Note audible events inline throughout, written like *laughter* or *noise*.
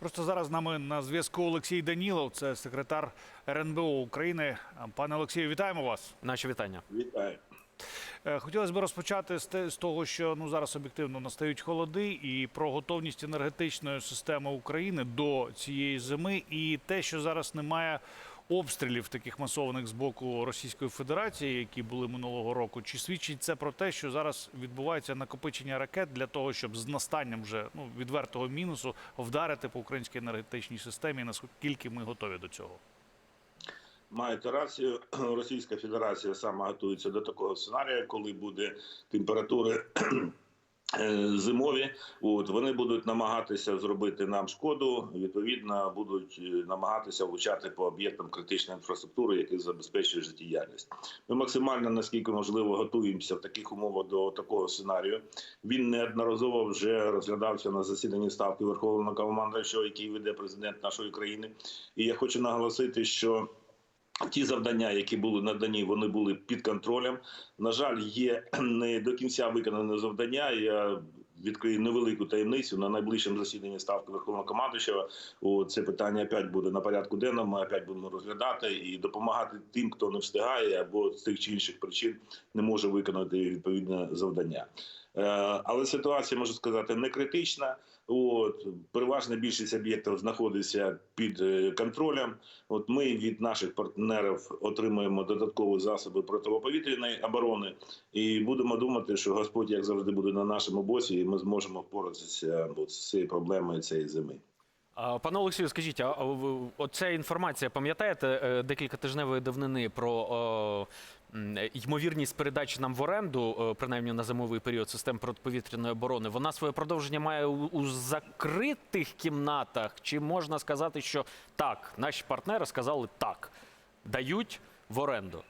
Просто зараз з нами на зв'язку Олексій Данілов, це секретар РНБО України. Пане Олексію, вітаємо вас. Наші вітання. Вітаю. Е, Хотілося б розпочати з того, що ну зараз об'єктивно настають холоди, і про готовність енергетичної системи України до цієї зими, і те, що зараз немає обстрілів таких масованих з боку Російської Федерації, які були минулого року. Чи свідчить це про те, що зараз відбувається накопичення ракет для того, щоб з настанням вже ну відвертого мінусу вдарити по українській енергетичній системі? Наскільки ми готові до цього? Маєте рацію. *clears throat* Російська Федерація сама готується до такого сценарію, коли буде температури е, зимові. От вони будуть намагатися зробити нам шкоду. Відповідно, будуть е, намагатися влучати по об'єктам критичної інфраструктури, які забезпечують життєдіяльність. Ми максимально наскільки можливо готуємося в таких умовах до такого сценарію. Він неодноразово вже розглядався на засіданні ставки Верховного командуючого, який веде президент нашої країни. І я хочу наголосити, що Ті завдання, які були надані, вони були під контролем. На жаль, є *clears throat* не до кінця виконане завдання. Я відкрию невелику таємницю на найближчому засіданні ставки Верховного командуючого. Це питання опять буде на порядку денному. Ми опять будемо розглядати і допомагати тим, хто не встигає або з тих чи інших причин не може виконати відповідне завдання. Е, Але ситуація можу сказати не критична. От переважна більшість об'єктів знаходиться під е, контролем. От ми від наших партнерів отримуємо додаткові засоби протиповітряної оборони, і будемо думати, що Господь, як завжди, буде на нашому боці, і ми зможемо впоратися з цією проблемою цієї зими. Пане Олексію, скажіть, а оця інформація, пам'ятаєте, е, декілька тижневої давнини про ймовірність передачі нам в оренду, е, принаймні на зимовий період систем протиповітряної оборони, вона своє продовження має у, у закритих кімнатах? Чи можна сказати, що так, наші партнери сказали так, дають в оренду?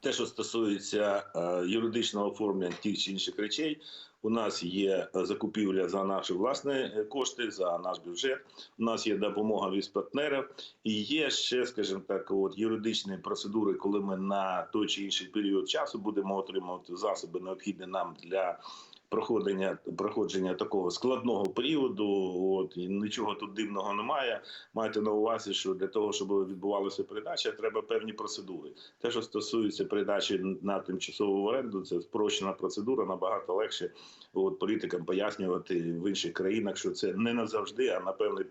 Те, що стосується е, юридичного оформлення тих чи інших речей, у нас є е, закупівля за наші власні е, кошти, за наш бюджет. У нас є допомога від партнерів, і є ще, скажімо так, от юридичні процедури, коли ми на той чи інший період часу будемо отримувати засоби, необхідні нам для. Проходження проходження такого складного періоду, от і нічого тут дивного немає. Майте на увазі, що для того, щоб відбувалася передача, треба певні процедури. Те, що стосується передачі на тимчасову оренду, це спрощена процедура, набагато легше от, політикам пояснювати в інших країнах, що це не назавжди, а на певний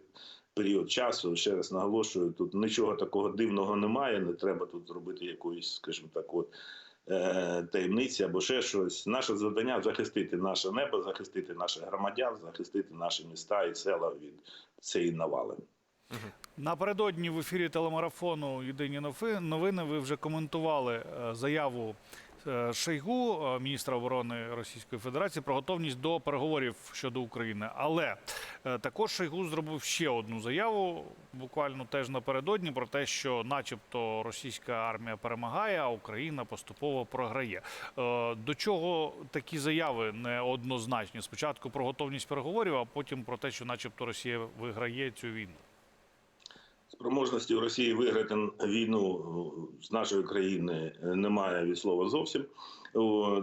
період часу. Ще раз наголошую, тут нічого такого дивного немає. Не треба тут зробити якоїсь, скажімо так, от. Е, Таємниці або ще щось. Наше завдання захистити наше небо, захистити наших громадян, захистити наші міста і села від цієї навали. Напередодні в ефірі телемарафону Єдині нови- новини ви вже коментували е, заяву Шойгу, е, міністра оборони Російської Федерації, про готовність до переговорів щодо України. Але е, також Шойгу зробив ще одну заяву, буквально теж напередодні, про те, що, начебто, російська армія перемагає, а Україна поступово програє. Е, До чого такі заяви неоднозначні? Спочатку про готовність переговорів, а потім про те, що, начебто, Росія виграє цю війну. Спроможності Росії виграти війну з нашої країни немає від слова зовсім.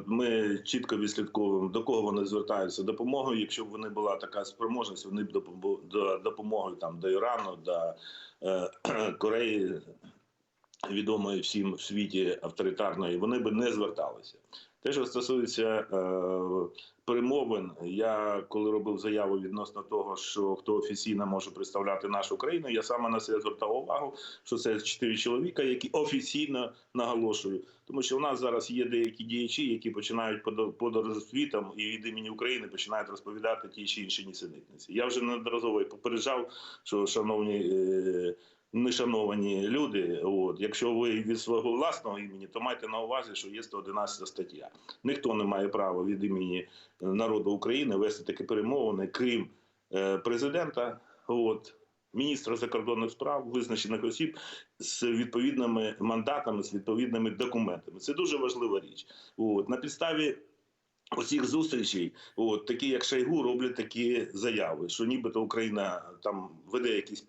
Ми чітко відслідковуємо, до кого вони звертаються допомогою. Якщо б вони була така спроможність, вони б допомогу до допомоги там до Ірану, до е, *clears throat* Кореї, відомої всім в світі авторитарної, вони б не зверталися. Те, що стосується е, перемовин, я коли робив заяву відносно того, що хто офіційно може представляти нашу країну, я саме на це звертав увагу, що це чотири чоловіка, які офіційно наголошую, тому що у нас зараз є деякі діячі, які починають подо- подорож світом і від імені України починають розповідати ті чи інші нісенітниці. Я вже неодноразово попереджав, що шановні. Нешановані люди, от якщо ви від свого власного імені, то майте на увазі, що є 111 стаття. Ніхто не має права від імені е, народу України вести такі перемовини, крім е, президента, от міністра закордонних справ, визначених осіб з відповідними мандатами, з відповідними документами. Це дуже важлива річ. От на підставі. Усіх зустрічей, от такі як Шайгу, роблять такі заяви, що нібито Україна там веде якісь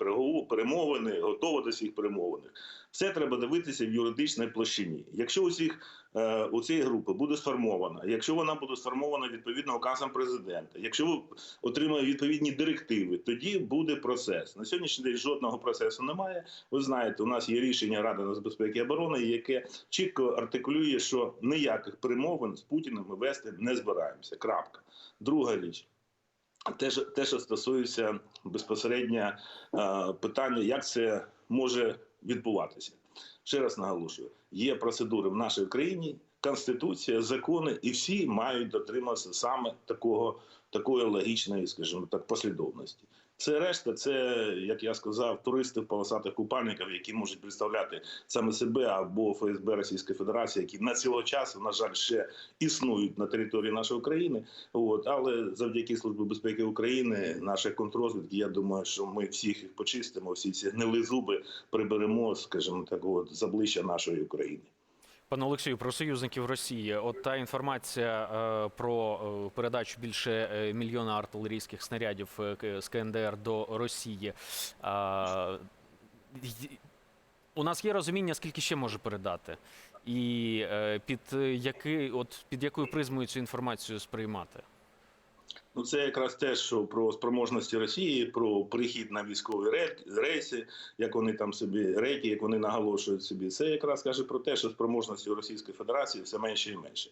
перемовини, готова до цих перемовин. Все треба дивитися в юридичній площині. Якщо усіх е, у цієї групи буде сформована, якщо вона буде сформована відповідно указом президента, якщо отримає відповідні директиви, тоді буде процес. На сьогоднішній день жодного процесу немає. Ви знаєте, у нас є рішення Ради нацбезпеки і оборони, яке чітко артикулює, що ніяких перемовин з Путіним ми вести не збираємося. Крапка. Друга річ. Те, що- те, що стосується безпосередньо е, питання, як це може відбуватися. Ще раз наголошую: є процедури в нашій країні, конституція, закони, і всі мають дотриматися саме такого, такої логічної, скажімо так, послідовності. Це решта, це як я сказав, туристи в полосатих купальниках, які можуть представляти саме себе або ФСБ Російської Федерації, які на цього часу, на жаль, ще існують на території нашої країни. От але завдяки службі безпеки України, нашій контррозвідки, я думаю, що ми всіх їх почистимо, всі ці гнили зуби приберемо, скажімо так, от з обличчя нашої України. Пане Олексію, про союзників Росії. От та інформація е, про е, передачу більше е, мільйона артилерійських снарядів з КНДР до Росії. У нас є розуміння, скільки ще може передати, і під який, от під якою призмою цю інформацію сприймати. Ну, це якраз те, що про спроможності Росії, про прихід на військові ре- рейси, як вони там собі рейки, як вони наголошують собі. Це якраз каже про те, що спроможності Російської Федерації все менше і менше.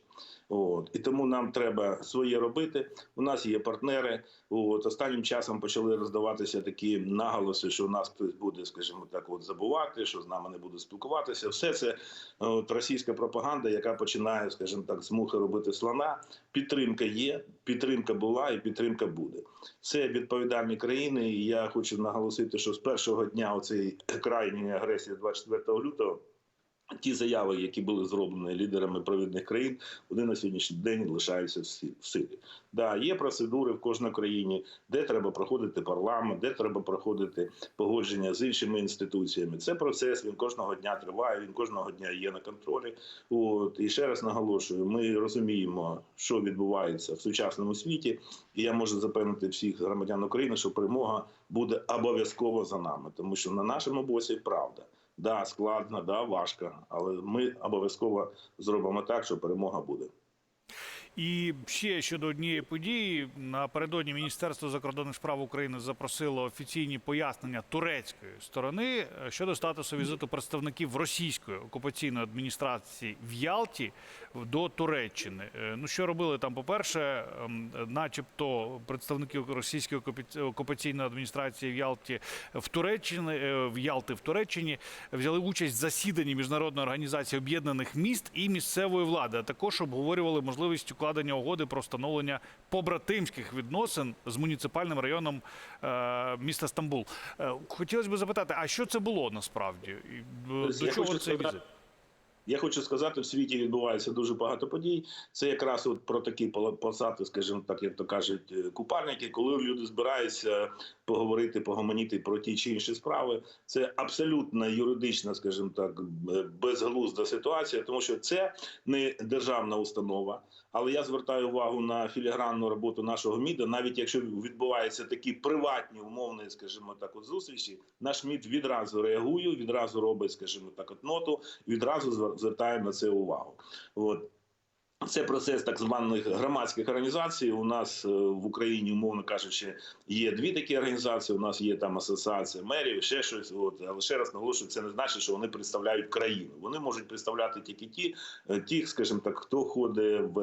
От і тому нам треба своє робити. У нас є партнери. От останнім часом почали роздаватися такі наголоси, що у нас хтось буде, скажімо так, от забувати, що з нами не буде спілкуватися. Все це от, російська пропаганда, яка починає, скажімо так, з мухи робити слона. Підтримка є, підтримка була і підтримка буде. Це відповідальні країни. І я хочу наголосити, що з першого дня цієї крайньої агресії 24 лютого. Ті заяви, які були зроблені лідерами провідних країн, вони на сьогоднішній день лишаються в силі. Да, є процедури в кожній країні, де треба проходити парламент, де треба проходити погодження з іншими інституціями. Це процес. Він кожного дня триває. Він кожного дня є на контролі. От і ще раз наголошую: ми розуміємо, що відбувається в сучасному світі, і я можу запевнити всіх громадян України, що перемога буде обов'язково за нами, тому що на нашому боці правда. Да, складно, да, важко, але ми обов'язково зробимо так, що перемога буде. І ще щодо однієї події напередодні Міністерство закордонних справ України запросило офіційні пояснення турецької сторони е, щодо статусу візиту представників російської окупаційної адміністрації в Ялті до Туреччини. Е, Ну що робили там? По перше, начебто представники російської окупаці- окупаційної адміністрації в Ялті в Туреччині е, в Ялти в Туреччині взяли участь в засіданні міжнародної організації об'єднаних міст і місцевої влади. А також обговорювали можливість укладення угоди про встановлення побратимських відносин з муніципальним районом е, міста Стамбул. Е, хотілося б запитати, а що це було насправді? Е, Тобто До чого цей візит? Я хочу сказати, в світі відбувається дуже багато подій. Це якраз от про такі посади, скажімо так, як то кажуть, е, купальники, коли люди збираються поговорити, погомоніти про ті чи інші справи. Це абсолютно юридична, скажімо так, безглузда ситуація, тому що це не державна установа. Але я звертаю увагу на філігранну роботу нашого МІДа. Навіть якщо відбуваються такі приватні умовні, скажімо так, от зустрічі, наш МІД відразу реагує, відразу робить, скажімо так, от ноту, відразу звер- звертає на це увагу. От. Це процес так званих громадських організацій. У нас е, в Україні, умовно кажучи, є дві такі організації. У нас є там асоціація мерів, ще щось. От але ще раз наголошую, це не значить, що вони представляють країну. Вони можуть представляти тільки ті, е, ті, скажімо так, хто ходить в,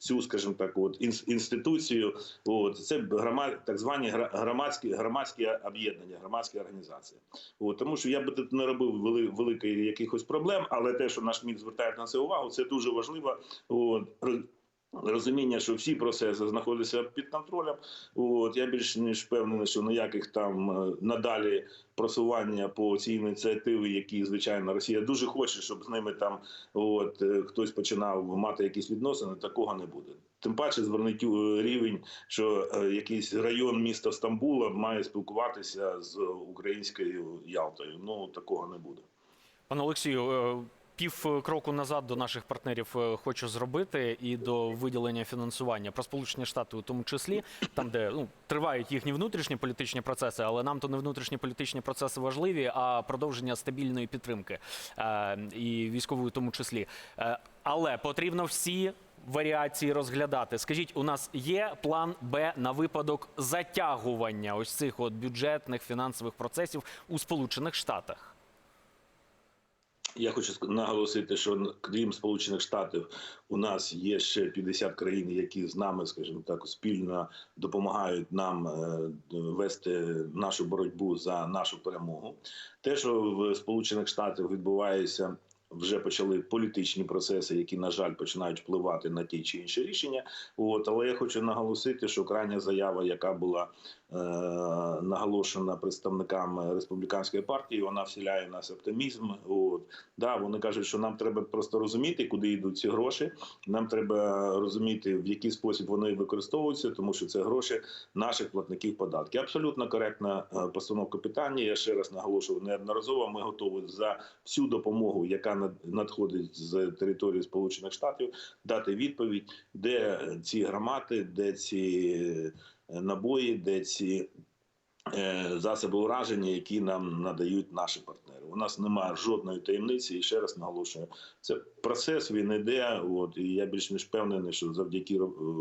цю, скажімо так, от інс- інституцію. От це громад, так звані громадські громадські об'єднання, громадські організації. От, тому що я би тут не робив вели, великих якихось проблем, але те, що наш МІД звертає на це увагу, це дуже важливо. От, Розуміння, що всі процеси знаходяться під контролем. От я більш ніж впевнений, що ніяких там е, надалі просування по цій ініціативі, які звичайно Росія дуже хоче, щоб з ними там от е, хтось починав мати якісь відносини, такого не буде. Тим паче звернуть е, рівень, що якийсь район міста Стамбула має спілкуватися з українською Ялтою. Ну такого не буде. Пане Олексію, пів е, кроку назад до наших партнерів е, хочу зробити і до виділення фінансування про Сполучені Штати, у тому числі, там, де ну тривають їхні внутрішні політичні процеси, але нам то не внутрішні політичні процеси важливі, а продовження стабільної підтримки е, і військової, у тому числі. Але потрібно всі. Варіації розглядати. Скажіть, у нас є план Б на випадок затягування ось цих от бюджетних фінансових процесів у Сполучених Штатах? Я хочу наголосити, що крім Сполучених Штатів, у нас є ще 50 країн, які з нами, скажімо так, спільно допомагають нам е, вести нашу боротьбу за нашу перемогу. Те, що в Сполучених Штатах відбувається. Вже почали політичні процеси, які на жаль починають впливати на ті чи інші рішення. От але я хочу наголосити, що крайня заява, яка була наголошена представниками республіканської партії, вона вселяє в нас оптимізм. От да, вони кажуть, що нам треба просто розуміти, куди йдуть ці гроші. Нам треба розуміти, в який спосіб вони використовуються, тому що це гроші наших платників податків. Абсолютно коректна е, постановка питання. Я ще раз наголошую неодноразово. Ми готові за всю допомогу, яка над- надходить з території Сполучених Штатів, дати відповідь, де ці громади, де ці е, набої, де ці е, засоби ураження, які нам надають наші партнери. У нас немає жодної таємниці, і ще раз наголошую, це процес він іде. От і я більш ніж впевнений, що завдяки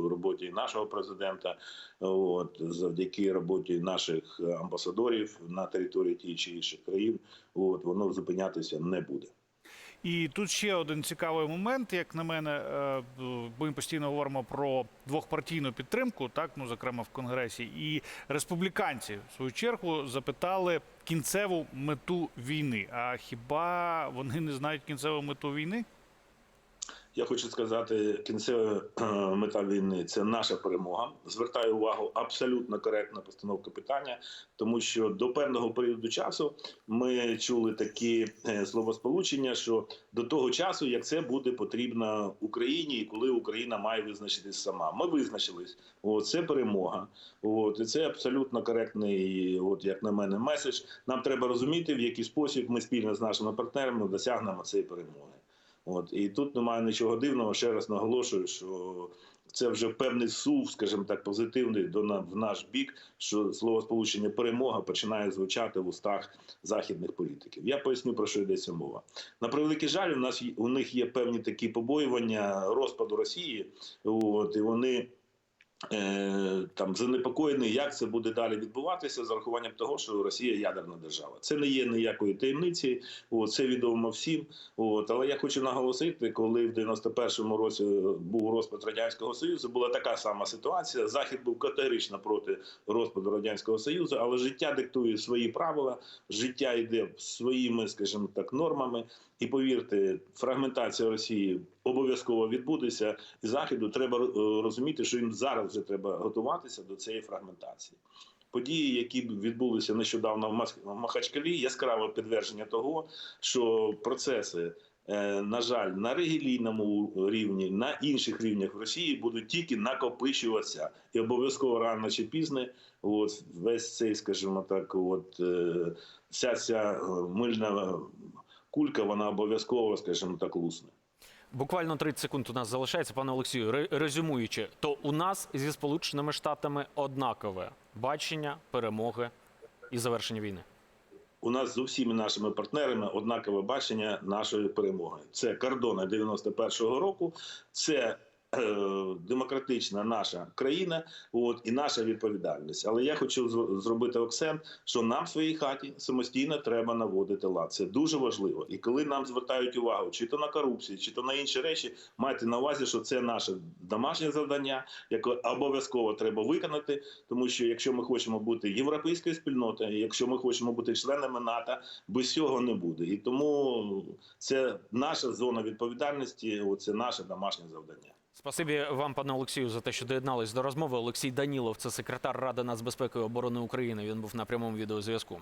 роботі нашого президента, от завдяки роботі наших амбасадорів на території тієї чи інших країн, от воно зупинятися не буде. І тут ще один цікавий момент, як на мене, е, бо ми постійно говоримо про двохпартійну підтримку, так ну зокрема в конгресі, і республіканці в свою чергу запитали кінцеву мету війни. А хіба вони не знають кінцеву мету війни? Я хочу сказати, кінцева е, мета війни це наша перемога. Звертаю увагу абсолютно коректна постановка питання, тому що до певного періоду часу ми чули такі е, словосполучення, що до того часу, як це буде потрібно Україні, і коли Україна має визначитись сама. Ми визначились. О, це перемога. От і це абсолютно коректний, от як на мене, меседж. Нам треба розуміти, в який спосіб ми спільно з нашими партнерами досягнемо цієї перемоги. От і тут немає нічого дивного. Ще раз наголошую, що це вже певний сув, скажімо так, позитивний до на в наш бік, що слово сполучення перемога починає звучати в устах західних політиків. Я поясню про що йдеться мова. На превеликий жаль, у нас у них є певні такі побоювання розпаду Росії. От і вони. Е, Там занепокоєний, як це буде далі відбуватися з урахуванням того, що Росія ядерна держава. Це не є ніякої таємниці, от, це відомо всім. От, але я хочу наголосити, коли в 91-му році був розпад радянського союзу, була така сама ситуація. Захід був категорично проти розпаду радянського союзу, але життя диктує свої правила, життя йде своїми, скажімо так, нормами. І повірте, фрагментація Росії обов'язково відбудеться. І заходу треба е, розуміти, що їм зараз вже треба готуватися до цієї фрагментації. Події, які відбулися нещодавно в Махачкалі, яскраве підтвердження того, що процеси, е, на жаль, на релігійному рівні, на інших рівнях в Росії будуть тільки накопичуватися, і обов'язково рано чи пізно, от весь цей, скажімо так, от е, вся ця мильна кулька, вона обов'язково, скажімо так, лусне. Буквально 30 секунд у нас залишається, пане Олексію. Резюмуючи, то у нас зі Сполученими Штатами однакове бачення перемоги і завершення війни. У нас з усіма нашими партнерами однакове бачення нашої перемоги. Це кордони 91-го року, це демократична наша країна, от і наша відповідальність. Але я хочу зробити акцент, що нам в своїй хаті самостійно треба наводити лад. Це дуже важливо. І коли нам звертають увагу, чи то на корупцію, чи то на інші речі, майте на увазі, що це наше домашнє завдання, яке обов'язково треба виконати. Тому що якщо ми хочемо бути європейською спільнотою, якщо ми хочемо бути членами НАТО, без цього не буде. І тому це наша зона відповідальності, це наше домашнє завдання. Спасибі вам, пане Олексію, за те, що доєднались до розмови. Олексій Данілов, це секретар Ради нацбезпеки і оборони України. Він був на прямому відеозв'язку.